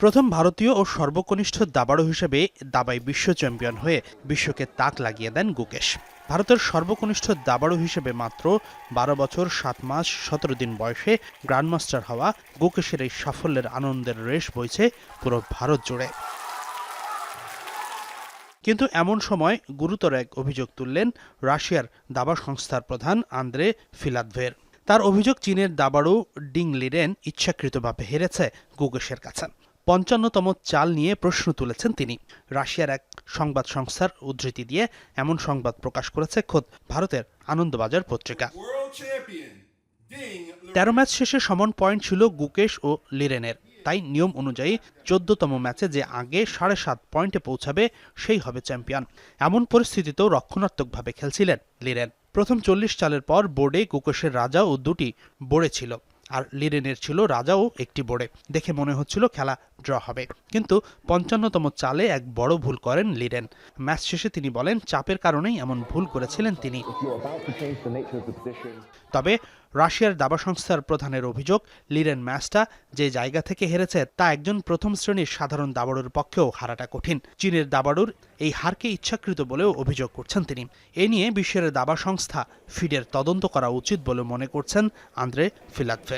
প্রথম ভারতীয় ও সর্বকনিষ্ঠ দাবাড়ু হিসেবে দাবায় বিশ্ব চ্যাম্পিয়ন হয়ে বিশ্বকে তাক লাগিয়ে দেন গুকেশ। ভারতের সর্বকনিষ্ঠ দাবাড়ু হিসেবে মাত্র বারো বছর, সাত মাস, সতেরো দিন বয়সে গ্র্যান্ডমাস্টার হওয়া গুকেশের এই সাফল্যের আনন্দের রেশ বইছে পুরো ভারত জুড়ে। কিন্তু এমন সময় গুরুতর এক অভিযোগ তুললেন রাশিয়ার দাবা সংস্থার প্রধান আন্দ্রে ফিলাদভের। তার অভিযোগ, চীনের দাবাড়ু ডিং লিরেন ইচ্ছাকৃতভাবে হেরেছে গুগেশের কাছে। পঞ্চান্নতম চাল নিয়ে প্রশ্ন তুলেছেন তিনি। রাশিয়ার এক সংবাদ সংস্থার উদ্ধৃতি দিয়ে এমন সংবাদ প্রকাশ করেছে খোদ ভারতের আনন্দবাজার পত্রিকা। তেরো ম্যাচ শেষে সমান পয়েন্ট ছিল গুকেশ ও লিরেনের। তাই নিয়ম অনুযায়ী চোদ্দতম ম্যাচে যে আগে সাড়ে সাত পয়েন্টে পৌঁছাবে, সেই হবে চ্যাম্পিয়ন। এমন পরিস্থিতিতেও রক্ষণাত্মকভাবে খেলছিলেন লিরেন। প্রথম চল্লিশ চালের পর বোর্ডে গুকেশের রাজা ও দুটি বোর্ডে ছিল। আর লিরেনের ছিল রাজা ও একটি বোর্ডে দেখে মনে হচ্ছিল খেলা ড্র হবে। কিন্তু পঞ্চান্নতম চালে এক বড় ভুল করেন লিরেন ম্যাচ শেষে তিনি বলেন, চাপের কারণেই এমন ভুল করেছিলেন তিনি. তবে রাশিয়ার দাবা সংস্থার প্রধানের অভিযোগ লিরেন ম্যাচটা যে জায়গা থেকে হেরেছে তা একজন প্রথম শ্রেণির সাধারণ দাবাড়ুর পক্ষেও হারাটা কঠিন। চীনের দাবাড়ুর এই হারকে ইচ্ছাকৃত বলেও অভিযোগ করছেন তিনি। এ নিয়ে বিশ্বের দাবা সংস্থা ফিডের তদন্ত করা উচিত বলে মনে করছেন আন্দ্রে ফিলাতফের